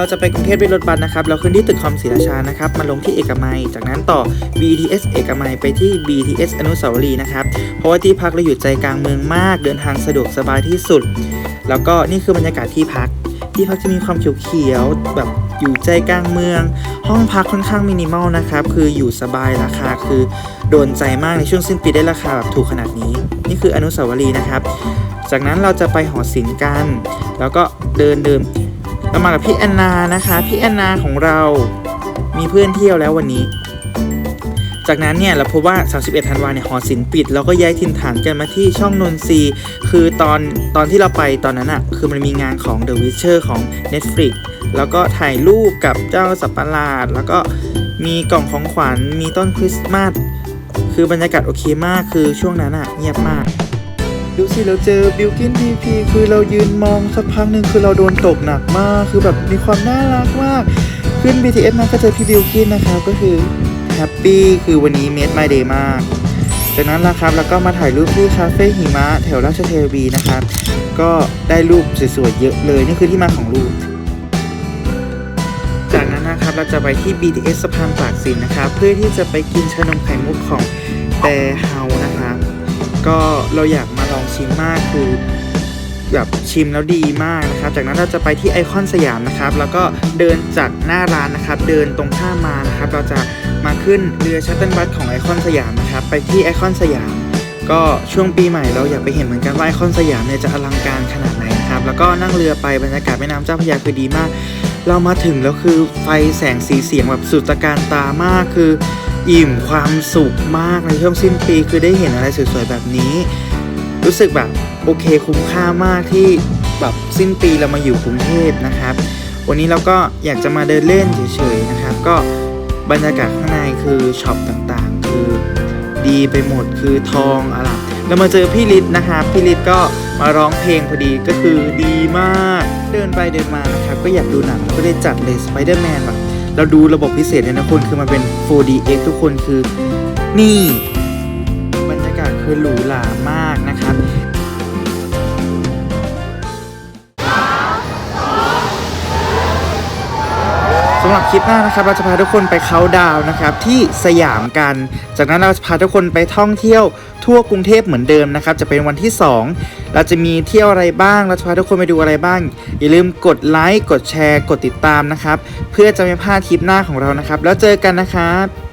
เราจะไปกรุงเทพด้วยรถบัสนะครับ เราขึ้นที่ตึกคอมศรีราชานะครับ มาลงที่เอกมัย จากนั้นต่อ BTS เอกมัยไปที่ BTS อนุสาวรีย์นะครับ เพราะว่าที่พักเราอยู่ใจกลางเมืองมาก เดินทางสะดวกสบายที่สุด แล้วก็นี่คือบรรยากาศที่พัก ที่พักจะมีความเขียวๆแบบอยู่ใจกลางเมือง ห้องพักค่อนข้างมินิมอลนะครับ คืออยู่สบายราคาคือโดนใจมากในช่วงสิ้นปีได้ราคาแบบถูกขนาดนี้ นี่คืออนุสาวรีย์นะครับ จากนั้นเราจะไปหอศิลป์กัน แล้วก็เดินเดิน เรามากับพี่แอนนานะคะ พี่แอนนาของเรามีเพื่อนเที่ยวแล้ววันนี้ จากนั้นเนี่ยเราพบว่า 31 ธันวาเนี่ยหอศิลป์ปิดเราก็ย้ายถิ่นฐานกันมาที่ช่องนนทรีคือตอนตอนที่เราไปตอนนั้นอะคือมันมีงานของ The Witcher ของ Netflix แล้วก็ถ่ายรูปกับเจ้าสัตว์ปะหลาด แล้วก็มีกล่องของขวัญมีต้นคริสต์มาสคือบรรยากาศโอเคมากคือช่วงนั้นอะเงียบมาก ดูสิเราเจอบิลกินพีพีคือเรายืนมองสักพักหนึ่งคือเราโดนตกหนักมาก คือแบบมีความน่ารักมาก ขึ้น BTS มาก็เจอพี่บิลกินนะครับก็คือแฮปปี้คือวันนี้เมด my day มากจากนั้นละครับแล้วก็มาถ่ายรูปที่คาเฟ่หิมะแถวราชเทวีนะครับ ก็ได้รูปสวยๆเยอะเลยนี่คือที่มาของรูป จากนั้นนะครับเราจะไปที่ BTS สะพานตากสินนะครับ เพื่อที่จะไปกินชานมไข่มุกของแต่เฮานะครับก็เราอยาก ชิมมากคือแบบชิมแล้วดีมากนะครับ จากนั้นเราจะไปที่ไอคอนสยามนะครับ แล้วก็เดินจากหน้าร้านนะครับ เดินตรงข้ามมานะครับ เราจะมาขึ้นเรือชัตเติลบัสของไอคอนสยามนะครับ ไปที่ไอคอนสยาม ก็ช่วงปีใหม่เราอยากไปเห็นเหมือนกันว่าไอคอนสยามเนี่ยจะอลังการขนาดไหนนะครับ แล้วก็นั่งเรือไปบรรยากาศแม่น้ำเจ้าพระยาคือดีมาก เรามาถึงแล้วคือไฟแสงสีเสียงแบบสุดตะการตามากคือ อิ่มความสุขมากในช่วงสิ้นปีคือได้เห็นอะไรสวยๆแบบนี้ รู้สึกแบบโอเคคุ้มค่ามากที่แบบสิ้นปีเรามาอยู่กรุงเทพนะครับ วันนี้เราก็อยากจะมาเดินเล่นเฉยๆนะครับ ก็บรรยากาศข้างในคือช็อปต่างๆ คือดีไปหมดคือทองอลังเรามาเจอพี่ฤทธิ์นะครับพี่ฤทธิ์ก็มาร้องเพลงพอดีก็คือดีมากเดินไปเดินมานะครับ ก็อยากดูหนังก็เลยจัดเลย Spider-Man แบบเราดูระบบพิเศษเลยนะคุณคือมันเป็น 4DX ทุกคนคือนี่ บรรยากาศคือหรูหรามากนะำหรับคลิปหน้านะครับเราจะพาทุกคนไปเขาดาวน์นะครับที่สยามกัน จากนั้นเราจะพาทุกคนไปท่องเที่ยวทั่วกรุงเทพเหมือนเดิมนะครับจะเป็นวันที่ 2 เราจะมีเที่ยวอะไรบ้าง เราจะพาทุกคนไปดูอะไรบ้าง อย่าลืมกดไลค์กดแชร์ กดติดตามนะครับเพื่อจะไม่พลาดคลิปหน้าของเรานะครับ แล้วเจอกันนะครับ